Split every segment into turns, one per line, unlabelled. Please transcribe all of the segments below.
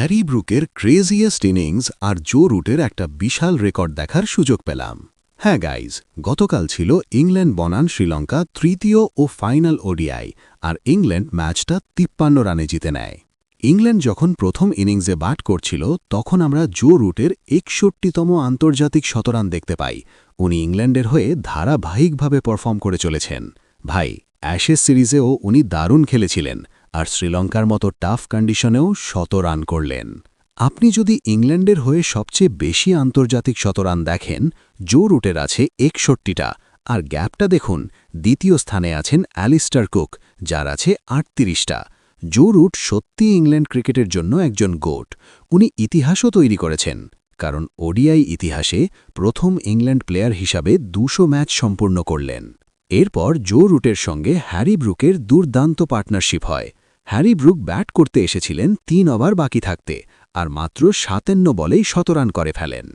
Harry ব্রুকের craziest innings আর Joe রুটের একটা বিশাল রেকর্ড দেখার সুযোগ পেলাম। হ্যাঁ গাইজ, গতকাল ছিল ইংল্যান্ড বনান শ্রীলঙ্কা তৃতীয় ও ফাইনাল ওডিআই আর ইংল্যান্ড ম্যাচটা তিপ্পান্ন রানে জিতে নেয়। ইংল্যান্ড যখন প্রথম ইনিংসে ব্যাট করছিল, তখন আমরা জো রুটের একষট্টিতম আন্তর্জাতিক শতরান দেখতে পাই। উনি ইংল্যান্ডের হয়ে ধারাবাহিকভাবে পারফর্ম করে চলেছেন। ভাই অ্যাশেস সিরিজেও উনি দারুণ খেলেছিলেন। আর শ্রীলঙ্কার মতো টাফ কন্ডিশনেও শত রান করলেন। আপনি যদি ইংল্যান্ডের হয়ে সবচেয়ে বেশি আন্তর্জাতিক শতরান দেখেন, জো রুটের আছে একষট্টিটা। আর গ্যাপটা দেখুন, দ্বিতীয় স্থানে আছেন অ্যালিস্টার কুক, যার আছে আটত্রিশটা। জো রুট সত্যি ইংল্যান্ড ক্রিকেটের জন্য একজন গোট। উনি ইতিহাসও তৈরি করেছেন, কারণ ওডিআই ইতিহাসে প্রথম ইংল্যান্ড প্লেয়ার হিসাবে দুশো ম্যাচ সম্পূর্ণ করলেন। এরপর জো রুটের সঙ্গে হ্যারি ব্রুকের দুর্দান্ত পার্টনারশিপ হয়। হ্যারি ব্রুক ব্যাট করতে এসেছিলেন তিন ওভার বাকি থাকতে, আর মাত্র সাতান্ন বলেই শতরান করে ফেলেন।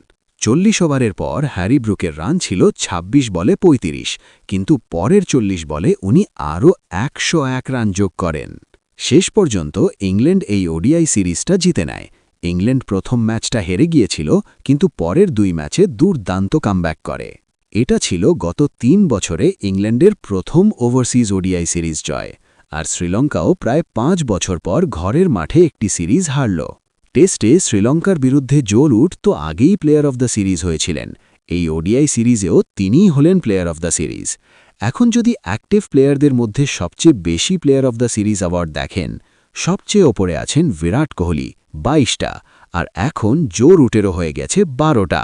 চল্লিশ ওভারের পর হ্যারি ব্রুকের রান ছিল ২৬ বলে ৩৫ কিন্তু পরের চল্লিশ বলে উনি আরও একশো এক রান যোগ করেন। শেষ পর্যন্ত ইংল্যান্ড এই ওডিআই সিরিজটা জিতে নেয়। ইংল্যান্ড প্রথম ম্যাচটা হেরে গিয়েছিল, কিন্তু পরের দুই ম্যাচে দুর্দান্ত কামব্যাক করে। এটা ছিল গত তিন বছরে ইংল্যান্ডের প্রথম ওভারসিজ ওডিআই সিরিজ জয়। আর শ্রীলঙ্কাও প্রায় পাঁচ বছর পর ঘরের মাঠে একটি সিরিজ হারল। টেস্টে শ্রীলঙ্কার বিরুদ্ধে জোল উঠ তো আগেই প্লেয়ার অব দ্য সিরিজ হয়েছিলেন। এই ওডিআই সিরিজেও তিনিই হলেন প্লেয়ার অব দ্য সিরিজ। এখন যদি অ্যাক্টিভ প্লেয়ারদের মধ্যে সবচেয়ে বেশি player of the series award দেখেন, সবচেয়ে ওপরে আছেন বিরাট কোহলি, বাইশটা, আর এখন জো রুটেরও হয়ে গেছে বারোটা।